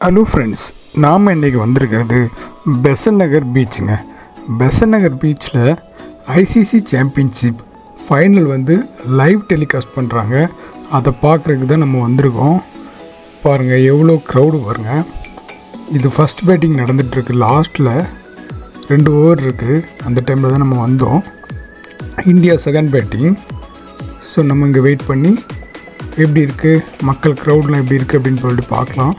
Hello friends நாம் இன்றைக்கி வந்திருக்கிறது பெசன் நகர் பீச்சுங்க. பெசன் நகர் பீச்சில் ஐசிசி சாம்பியன்ஷிப் ஃபைனல் வந்து லைவ் டெலிகாஸ்ட் பண்ணுறாங்க அதை பார்க்குறதுக்கு தான் நம்ம வந்திருக்கோம். பாருங்கள் எவ்வளோ க்ரௌடு பாருங்கள் இது ஃபஸ்ட் பேட்டிங் நடந்துகிட்ருக்கு லாஸ்ட்டில் ரெண்டு ஓவர் இருக்குது அந்த டைமில் தான் நம்ம வந்தோம். இந்தியா செகண்ட் பேட்டிங் ஸோ நம்ம இங்கே வெயிட் பண்ணி எப்படி இருக்குது மக்கள் க்ரௌட்லாம் எப்படி இருக்குது அப்படின்னு சொல்லிட்டு பார்க்கலாம்.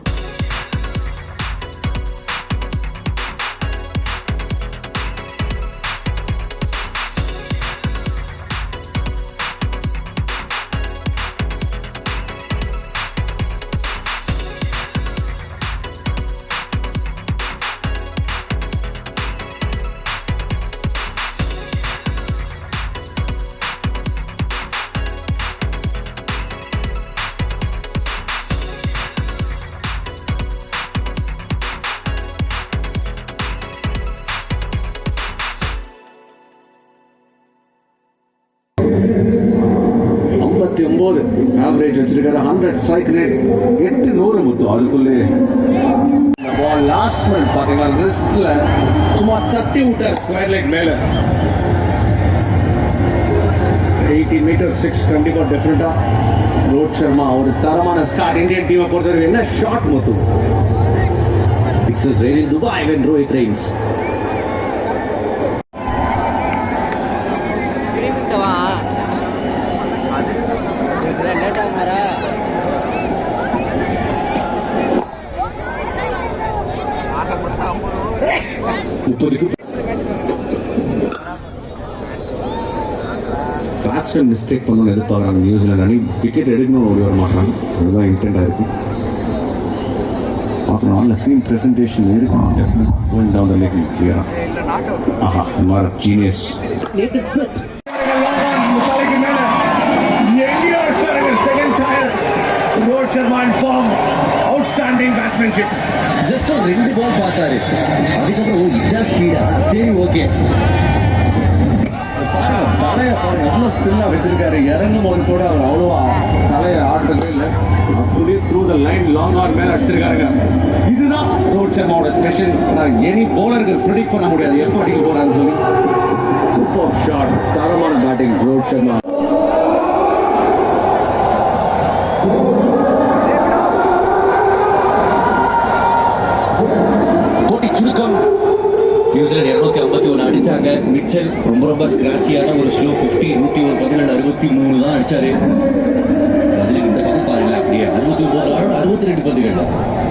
ஐம்பத்தி ஒம்பது ஆவரேஜ் வச்சிருக்காரு ஹண்ட்ரட் ஸ்ட்ரைக் ரேட் எட்டு நூறு முத்து அதுக்குள்ளே பால் லாஸ்ட் மினிட் பார்த்தீங்கன்னா ரிஸ்ட்ல சும்மா தட்டி விட்டார் ஸ்கொயர் லைக் மேல. எயிட்டி மீட்டர் சிக்ஸ் கண்டிப்பாக டெஃபினட்டா ரோஹித் சர்மா ஒரு தரமான ஸ்டார்ட் இந்தியன் டீமை பொறுத்தவரைக்கும் என்ன shot Muthu sixes rain in Dubai when Rohit rains முப்பதுக்கு பேட்ஸ்மேன் மிஸ்டேக் பண்ணணும்னு எதிர்பார்க்குறாங்க. நியூசிலாந்து அணி விக்கெட் எடுக்கணும்னு ஓடி வர மாட்டாங்க அதுதான் இன்டென்டாக இருக்கு. பார்க்கணும் நல்ல சீன் ப்ரெசன்டேஷன் இருக்கு. கோயிங் டவுன் த லேக் கிளியராக இல்லை நாட் அவுட் ஆஹா மாற genius Sharma in form outstanding batsmanship just ஒரு ரெண்டு கோல் பார்த்தாரு. அதுக்கப்புறம் ஓ இதான் ஸ்பீடா சரி ஓகே பாருங்க தலையை பாருங்க எவ்வளோ ஸ்டில்லாக வச்சிருக்காரு. இறங்கும் போது கூட அவர் அவ்வளோவா தலையை ஆடுறதே இல்லை. அப்படியே through the line long R மேலே அடிச்சிருக்காருங்க. இதுதான் ரோஹித் சர்மாவோட ஸ்பெஷல் ஆனால் எனி போலர்கள் ப்ரிடிக்ட் பண்ண முடியாது. எப்போ அடிக்க போகிறான்னு சொல்லி. சூப்பர் ஷாட் தரமான பேட்டிங் ரோஹித் சர்மா. மிச்சல் ரொம்ப ரொம்ப ஸ்கிராச்சியான ஒரு ஸ்லோ ஃபிஃப்டி நூற்றி ஒரு பதினேழு அறுபத்தி மூணு தான் அடித்தார் அதில் இந்த பக்கம் பாருங்க அப்படியே அறுபத்தி ஒம்பது ஆடு அறுபத்தி ரெண்டு பந்துகள்.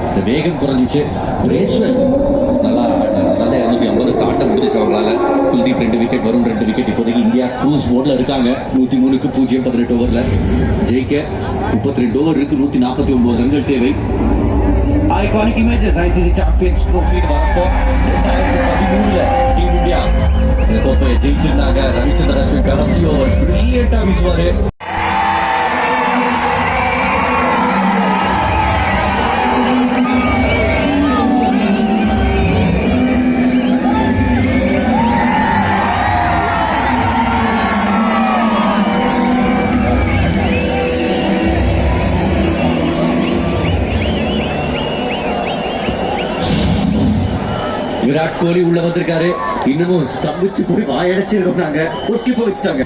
இந்த வேகம் குறைஞ்சிச்சு. பிரேஸ்வெல் நல்லா ஆடினார். அதனால இருநூத்தி ஐம்பது காட்ட முடிஞ்சிச்சு அவங்களால. குல்தீப் ரெண்டு விக்கெட் வரும் ரெண்டு விக்கெட் இப்போதைக்கு இந்தியா க்ரூஸ் போர்டில் இருக்காங்க. நூற்றி மூணுக்கு பூஜ்ஜியம் பதினெட்டு ஓவரில் ஜெயிக்க முப்பத்தி ரெண்டு ஓவர் இருக்குது நூற்றி நாற்பத்தி ஒம்பது ரன்கள் தேவை. Iconic images ICC champions trophy வரப்போ ரெண்டாயிரத்தி பதிமூணில் டீம் கோப்பையை ஜெயிச்சிருந்தாங்க ரவிச்சந்திர அஸ்வின் கடைசி ஓவர் பிரில்லியண்டா வீசுவாரு விராட் கோலி உள்ள வந்திருக்காரு. இன்னமும் ஸ்தம்பிச்சு போய் வாயடைச்சு இருந்தாங்க ஒரு வச்சுட்டாங்க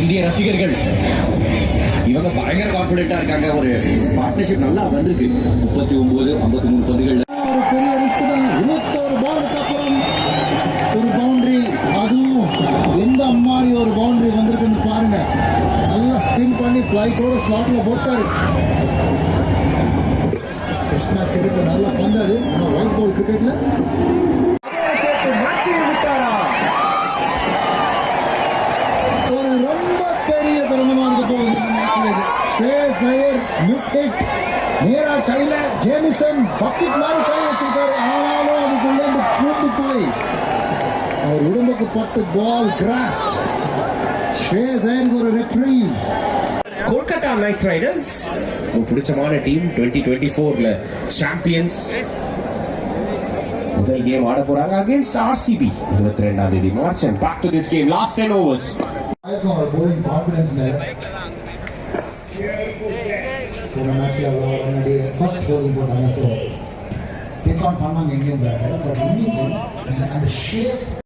இந்திய ரசிகர்கள் இவங்க பயங்கர கான்பிடென்ட்டா இருக்காங்க. ஒரு பார்ட்னர்ஷிப் நல்லா வந்திருக்கு. முப்பத்தி ஒன்பது ஐம்பத்தி மூணு பந்துகள்ல. பெரிய ரிஸ்க் தான். இருபத்தோரு பாலுக்கு அப்புறம் ஒரு பவுண்டரி அதுவும் எந்த மாதிரி ஒரு பவுண்டரி வந்திருக்குன்னு பாருங்க. நல்லா ஸ்பின் பண்ணி ஃப்ளைட்டோட ஸ்லாட்ல போட்டாரு. டெஸ்ட் மேட்ச் கிரிக்கெட் நல்லா பந்தாது ஆனால் ஒயிட் பால் கிரிக்கெட்ல சேர்த்து மேட்சிங் விட்டாரா? ஒரு ரொம்ப பெரிய தருணமா இருக்க போகுது மேட்ச்ல இது. ஸ்ரேயஸ் மிஸ் ஹிட் கையில ஜேமிசன் பக்கெட் மாதிரி கை வச்சிருக்காரு. ஆனாலும் அதுக்குள்ள பூந்து போய். அவர் உடம்புக்கு பட்டு பால் கிராஸ்ட் ஐயருக்கு ஒரு ரெப்ரீவ் கொல்கத்தா நைட் ரைடர்ஸ் உங்களுக்கு பிடிச்சமான டீம் டுவெண்ட்டி டுவெண்ட்டி ஃபோர்ல சாம்பியன்ஸ் முதல் கேம் ஆட போறாங்க அகைன்ஸ்ட் ஆர்சிபி இருபத்தி ரெண்டாம் தேதி March. And back to this game last ten overs ஆயிருக்கும் போன மேட்ச்ல அவர் முன்னாடி ஃபர்ஸ்ட் bowling போட்டாங்க ஸோ டேக் ஆன் பண்ணாங்க இந்தியன் பேட்டர் பட் அந்த ஷேப்